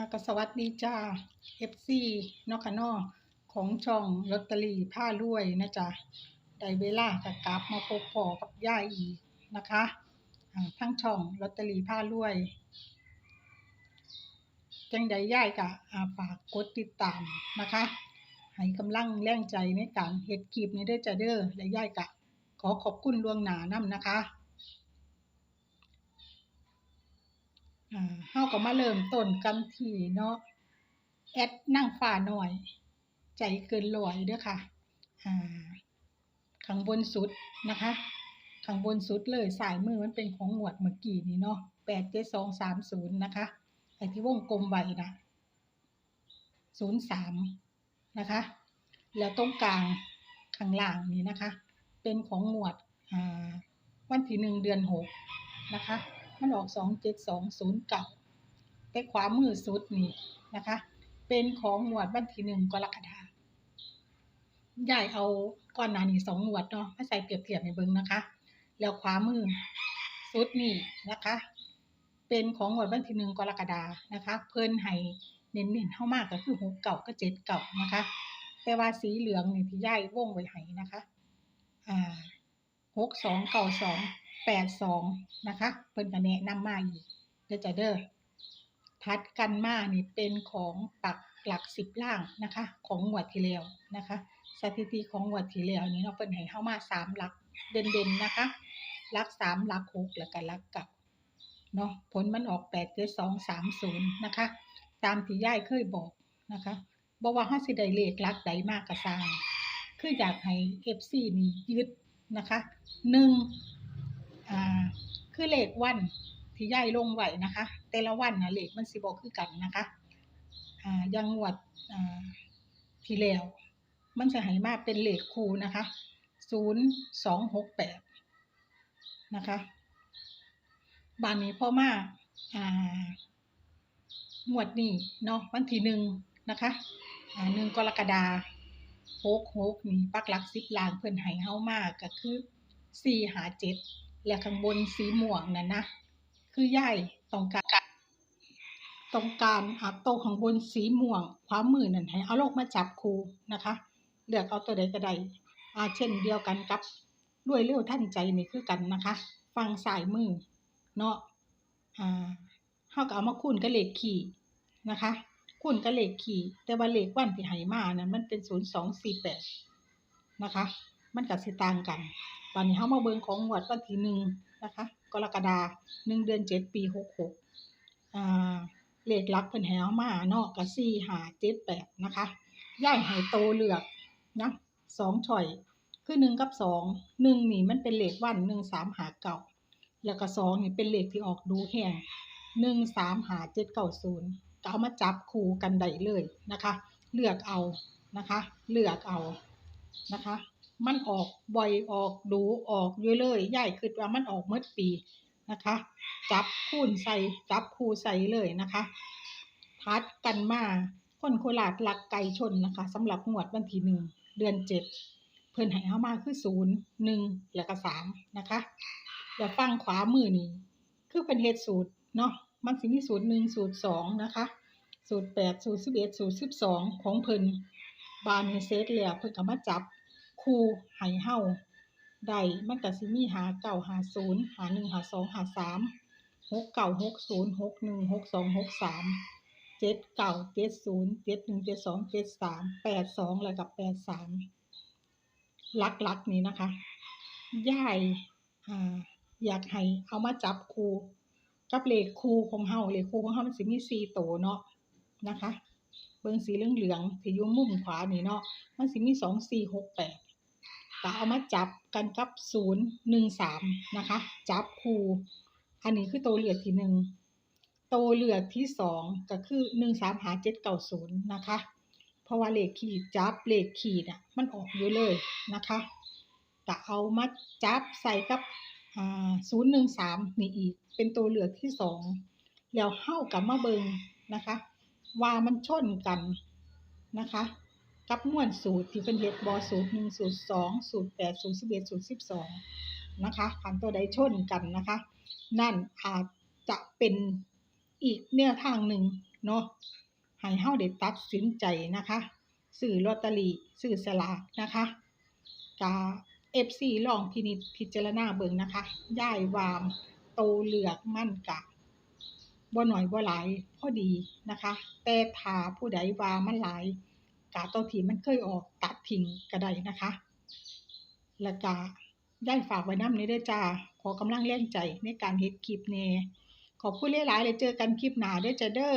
อาก็สวัสดีจ้า FC นาะค่ะเนาะของช่องลอตเตอรี่ผ้ารวยนะจ๊ะได้เวลาก็กลับมาพบพอกับย่าอีกนะคะทั้งช่องลอตเตอรี่ผ้ารวยจังใดย่ายก็อ่าฝากกดติดตามนะคะให้กำลังแรงใจในการเฮ็ดคลิปนี้เด้อจ้าเด้อและย่ายก็ขอขอบคุณล่วงหน้านำนะคะ อ่าเฮาก็มาเริ่มต้นกันที่เนาะแอดนั่งฟ้าหน่อย ใจเกินร้อยเด้อค่ะอ่าข้างบนสุดนะคะข้างบนสุดเลยสายมือมันเป็นของหมวดเมื่อกี้นี่เนาะแปดเจ็ดสองสามศูนย์นะคะไอ้ที่วงกลมไว้นะศูนย์สามนะคะ แล้วตรงกลางข้างล่างนี่นะคะ เป็นของหมวดวันที่หนึ่งเดือนหกนะคะ มันออกสองเจ็ดสองศูนย์เก่าแต่ขวามือสุดนี่นะคะ เป็นของหมวดวันที่หนึ่งกรกฎาคมยายเอาก้อนหนานี่สองหมวดเนาะมาใส่เปรียบเทียบในเบิ้งนะคะ แล้วขวามือสุดนี่นะคะ เป็นของหมวดวันที่หนึ่งกรกฎานะคะ เพิ่นให้เน้นๆเข้ามากก็คือหกเก่าก็เจ็ดเก่านะคะ แต่ว่าสีเหลืองนี่ที่ยายวงไว้ให้นะคะ อ่าหกสองเก่าสอง แปดสองนะคะเพิ่นก็แนะนำมาอีกเด้อจ้ะเด้อทัดกันมานี่เป็นของปักหลักสิบล่างนะคะ ของหมวดที่แล้วนะคะ สถิติของหมวดที่แล้วนี้เนาะเพิ่นให้เข้ามาสามหลักเด่นๆนะคะหลักสามหลักหกแล้วก็หลักก่าเนาะผลมันออกแปดเจ็ดสองสามศูนย์นะคะ ตามที่ย่ายเคยบอกนะคะบอกว่าห้าสิได้เลขหลักใดมากกระซางคืออยากให้เอฟซีนี่ยึดนะคะหนึ่ง อ่าคือเลขวันที่ย่ายลงไหวนะคะ แต่ละวันนะเลขมันสิบอกคือกันนะคะอ่ายังงวดอ่าที่แล้วมันจะให้มาเป็นเลขคู่นะคะศูนย์สองหกแปดนะคะบานนี้พ่อมาอ่าหมวดนี้เนาะวันที่หนึ่งนะคะอ่าหนึ่งกรกฎาหกหกนี่ปักหลักสิบลางเพิ่นให้เฮามากก็คือสี่หาเจ็ด และข้างบนสีม่วงนั่นนะคือย่ายต้องการต้องการอาโตข้างบนสีม่วงขวามือนั่นให้เอาลกมาจับคูนะคะ เลือกเอาตัวใดก็ได้อาเช่นเดียวกันกับรวยเร็วท่านใจนี่คือกันนะคะ ฟังสายมือเนาะอ่าเฮาก็เอามาคูณกับเลขขี่นะคะคูณกับเลขขี่ แต่ว่าเลขวันที่ให้มานั้นมันเป็น0248นะคะ มันก็สิต่างกัน ตอนนี้เฮามาเบิ่งของงวดวันที่หนึ่งนะคะ กรกฎาคม1เดือน7ปี66อ่าเลขลักเพิ่นให้เอามาเนาะก็4 5 7 8นะคะย่ายให้โตเลือกนะสองช่อย คือหนึ่งกับสองหนึ่งนี่มันเป็นเลขวันหนึ่งสามหาเก่าแล้วก็สองนี่เป็นเลขที่ออกดูแห้งหนึ่งสามหาเจ็ดเก้าศูนย์ก็เอามาจับคู่กันได้เลยนะคะ เลือกเอานะคะ เลือกเอานะคะ มันออกบ่อยออกดูออกเยอะเลยย่ายคิดว่ามันออกเมื่อปีนะคะ จับคูณใส่จับคูใส่เลยนะคะทัดกันมาคนโคราชหลักไก่ชนนะคะสำหรับงวดวันที่หนึ่งเดือนเจ็ดเพิ่นให้เฮามาคือศูนย์หนึ่งแล้วก็สามนะคะแล้วฟังขวามือนี่คือเป็นเฮ็ดสูตรเนาะมันสิมีสูตรหนึ่งสูตรสองนะคะสูตรแปดสูตรสิบเอ็ดสูตรสิบสองของเพิ่นบานเซตแล้วเพิ่นก็มาจับ คู่ให้เฮาได้มันก็สิมีหาเก้าหาศูนย์หาหนึ่งหาสองหาสามหกเก้าหกศูนย์หกหนึ่งหกสองหกสามเจ็ดเก้าเจ็ดศูนย์เจ็ดหนึ่งเจ็ดสองเจ็ดสามแปดสองแล้วก็แปดสามลักๆนี้นะคะย่ายอ่าอยากให้เอามาจับคู่กับเลขคู่ของเฮาเลขคู่ของเฮามันสิมีสี่โตวเนาะนะคะ เบิ่งสีเหลืองๆที่อยู่มุมขวานี่เนาะมันสิมีสองสี่หกแปด ก็เอามาจับกันกับศูนย์หนึ่งสามนะคะ จับคู่อันนี้คือตัวเลือกที่หนึ่งตัวเลือกที่สองก็คือหนึ่งสามหาเจ็ดเก้าศูนย์นะคะ เพราะว่าเลขขีดจับเลขขีดอะมันออกอยู่เลยนะคะก็เอามาจับใส่กับอ่าศูนย์หนึ่งสามนี่อีก เป็นตัวเลือกที่สองแล้วเข้ากับมาเบิงนะคะ ว่ามันชนกันนะคะ กับม่วนสูตรที่เป็นเฮ็ดบอสูตรหนึ่งสูตรสองสูตรแปดสูตรสิบเอ็ดสูตรสิบสองนะคะขันตัวใดชนกันนะคะ นั่นอาจจะเป็นอีกแนวทางหนึ่งเนาะให้เฮาได้ตัดสินใจนะคะซื้อลอตเตอรี่ซื้อสลากนะคะกา FC ลองพินิจพิจารณาเบิ่งนะคะย่ายวามโตเหลือกมั่นกะบ่หน่อยบ่หลายพอดีนะคะ แต่ถ้าผู้ใดว่ามันหลาย กาตัวทีมันเคยออกตัดทิ้งกระไดนะคะ และกาย่ายฝากไว้น้ำในได้จ้า ขอกำลังแรงใจในการเฮ็ดคลิปเน่ขอบคุณหลายๆเลยเจอกันคลิปหน้าได้จ้าเด้อ